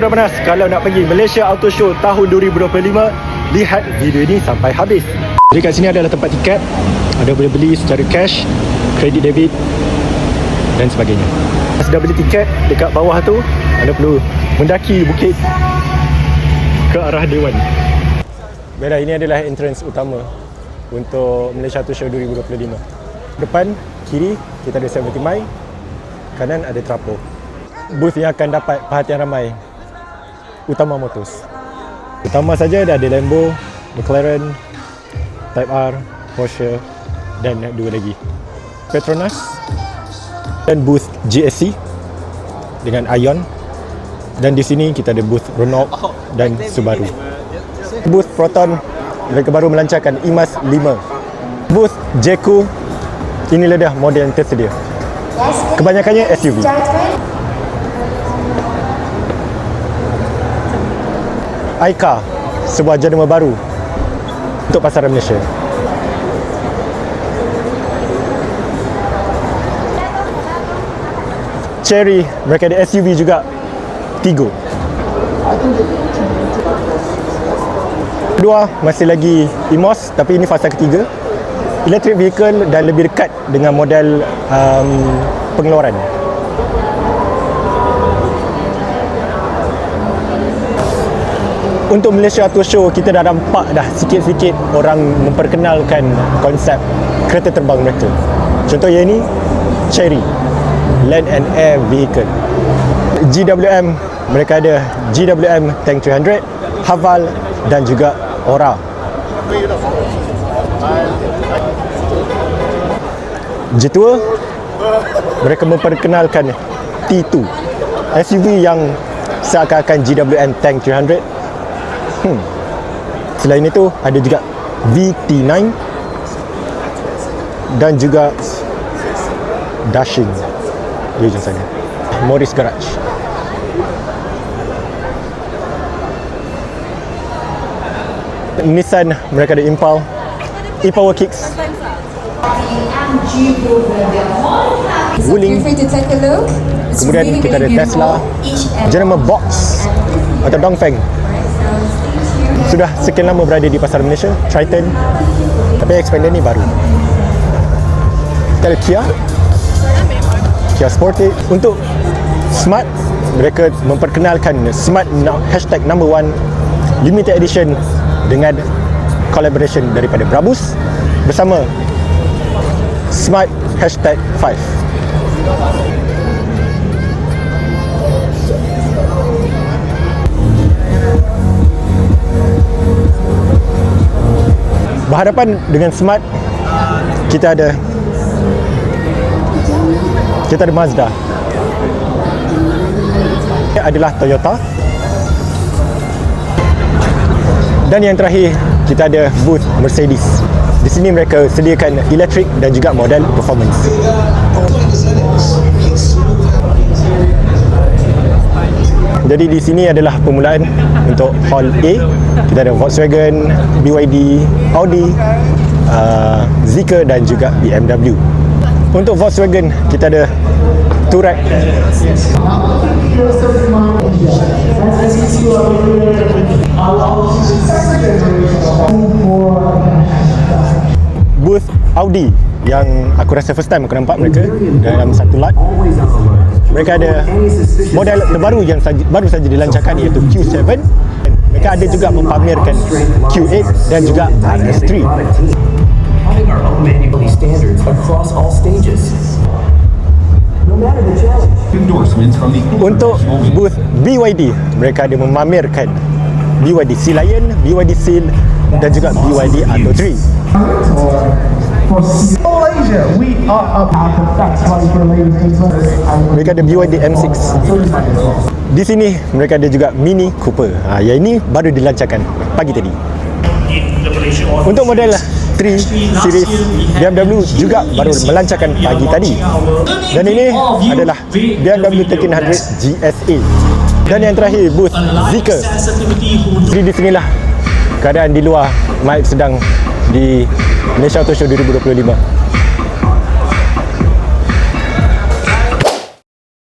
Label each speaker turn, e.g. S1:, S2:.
S1: dah panas kalau nak pergi Malaysia Auto Show tahun 2025 lihat video ini sampai habis. Jadi kat sini adalah tempat tiket. Ada boleh beli secara cash kredit debit dan sebagainya. Sudah beli tiket dekat bawah tu anda perlu mendaki bukit ke arah Dewan. Baiklah, ini adalah entrance utama untuk Malaysia Auto Show 2025 depan kiri kita ada 70 Mai kanan ada Trapo. Booth yang akan dapat perhatian ramai utama motors. Utama saja dah ada Lambo McLaren Type R Porsche dan dua lagi. Petronas dan booth GSC dengan Ion. Dan di sini kita ada booth Renault dan Subaru. Booth Proton mereka baru melancarkan IMAS 5 booth Jeku inilah dah model yang tersedia. Kebanyakannya SUV iCar sebuah jenama baru untuk pasaran Malaysia. Cherry mereka ada SUV juga. Tigo. Kedua masih lagi EMOS tapi ini fasa ketiga. Electric vehicle dan lebih dekat dengan model um, pengeluaran untuk Malaysia Auto Show kita dah nampak dah sikit-sikit orang memperkenalkan konsep kereta terbang mereka. Contoh yang ini Cherry Land and Air Vehicle. GWM mereka ada GWM Tank 300 Haval dan juga Ora. Jetua mereka memperkenalkan T2 SUV yang seakan-akan GWM Tank 300 hmm. selain itu ada juga VT9 dan juga Dashing. Di ujung sana Morris Garage. Nissan mereka ada Impal. e-Power Kicks. Wuling. Kemudian kita ada Tesla Jenama Box atau Dongfeng sudah sekian lama berada di pasar Malaysia Triton. Tapi expander ni baru. Kita ada Kia. Kia Sportage. Untuk Smart mereka memperkenalkan Smart no- hashtag number one limited edition dengan collaboration daripada Brabus bersama Smart hashtag 5 berhadapan dengan Smart kita ada kita ada Mazda. Ini adalah Toyota. Dan yang terakhir kita ada booth Mercedes. Di sini mereka sediakan elektrik dan juga model performance Jadi di sini adalah permulaan untuk Hall A. Kita ada Volkswagen, BYD, Audi, uh, Zeekr dan juga BMW. Untuk Volkswagen kita ada Touareg, booth Audi yang aku rasa first time aku nampak mereka dalam satu lot. Mereka ada model terbaru yang saja, baru saja dilancarkan iaitu Q7. Mereka ada juga mempamerkan Q8 dan juga RS3.
S2: having our own manually standards across all stages. No matter the challenge.
S3: endorsements from the
S1: Untuk booth BYD, mereka ada memamerkan BYD Sea Lion, BYD Seal dan juga BYD Atto 3. Mereka ada BYD M6. Di sini mereka ada juga Mini Cooper. Ha, yang ini baru dilancarkan pagi tadi. Untuk model 3 series BMW juga baru melancarkan pagi tadi. Dan ini adalah BMW 1300 GSA. Dan yang terakhir booth Zeekr. Jadi di sinilah keadaan di luar Mike sedang di Malaysia Auto Show 2025.